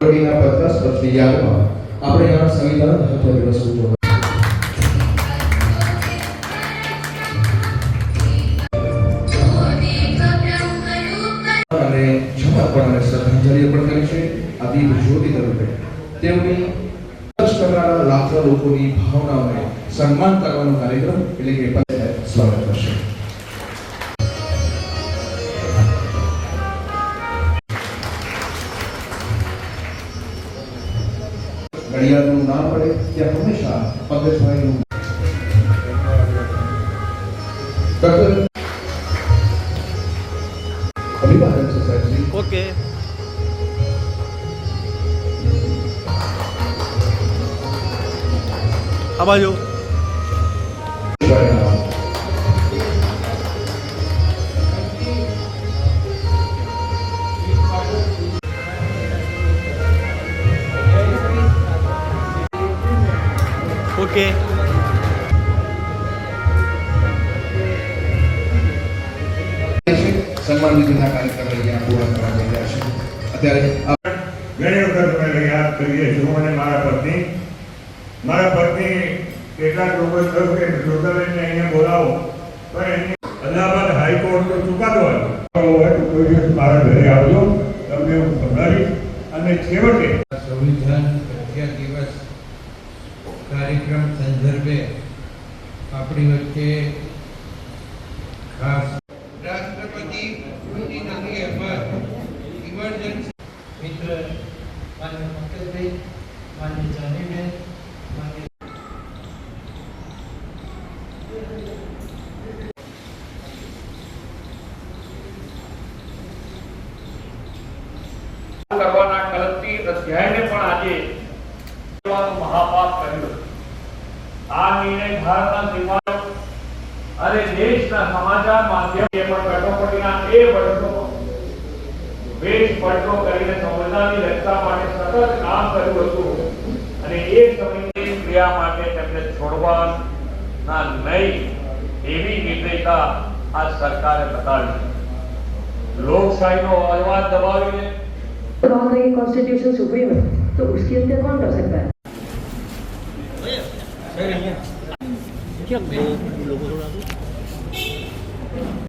કડીના પત્ર વર્ષની યાદમાં આપણે આ સંવિધાન હત્યા દિવસ અને પણ અને શ્રદ્ધાંજલિ અર્પણ કરી છે આ દીપ જ્યોતિ તરફે. તેમની કરનારા લાખો લોકોની ભાવનાઓને સન્માન કરવાનો કાર્યક્રમ એટલે કે સ્વાગત. ઘડિયાળનું ના પડે ત્યાં હંમેશા પગથવાયનું અભિવાદન છે સાહેબજી ઓકે. આ બાજુ. ઓકે. સન્માન વિધિના કાર્યક્રમ અહીંયા પૂર્ણ કરવા જઈ રહ્યા છે અત્યારે ઘણી વખત અમે યાદ કરીએ છું અને મારા પત્ની. મારા પત્ની કેટલાક લોકો કહ્યું કે અહીંયા બોલાવો પણ એની અલ્હાબાદ હાઈકોર્ટનો ચુકાદો આવ્યો હોય તો કોઈ દિવસ મારા ઘરે આવજો તમને હું સંભળાવીશ. અને છેવટે સંવિધાન હત્યા દિવસ કાર્યક્રમ સંદર્ભે આપણી વચ્ચે ખાસ રાષ્ટ્રપતિ કરવાના કલંકી અધ્યાયને પણ આજે મહાપાપ કર્યું. આ નિર્ણય ભારતના સીમાઓ અને દેશના સમાચાર માધ્યમે પણ કટોકટીના એ વર્ષોમાં વેશ પડતો કરીને સંવિધાનની રક્ષા માટે સતત કામ કર્યું હતું અને એ સમયની ક્રિયા માટે તેમને છોડવાના નહીં એવી નિર્ણયતા આ સરકારે બતાવી લોકશાહીનો અવાજ દબાવીને और अगर ये कॉन्स्टिट्यूशन सुप्रीम है तो उसके अंदर कौन कर सकता है ક્યાં લોકો થોડા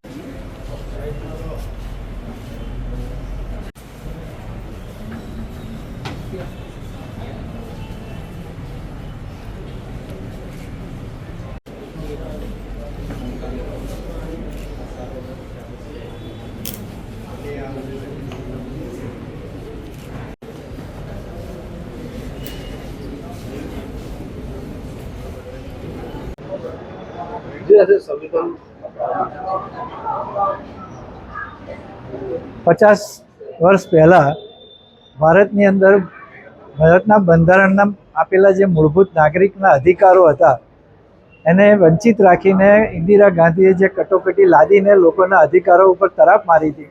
પચાસ વર્ષ પહેલાં ભારતની અંદર ભારતના બંધારણના આપેલા જે મૂળભૂત નાગરિકના અધિકારો હતા, એને વંચિત રાખીને ઇન્દિરા ગાંધીએ જે કટોકટી લાદીને લોકોના અધિકારો ઉપર તરાપ મારી હતી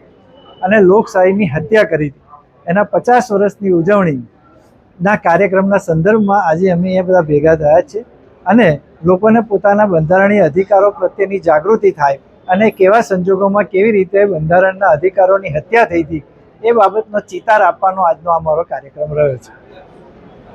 અને લોકશાહીની હત્યા કરી હતી. એના પચાસ વર્ષની ઉજવણીના કાર્યક્રમના સંદર્ભમાં આજે અમે એ બધા ભેગા થયા છે અને લોકોને પોતાના બંધારણીય અધિકારો પ્રત્યેની જાગૃતિ થાય અને કેવા સંજોગોમાં કેવી રીતે બંધારણના અધિકારોની હત્યા થઈ હતી એ બાબતનો ચિતાર આપવાનો આજનો અમારો કાર્યક્રમ રહ્યો છે.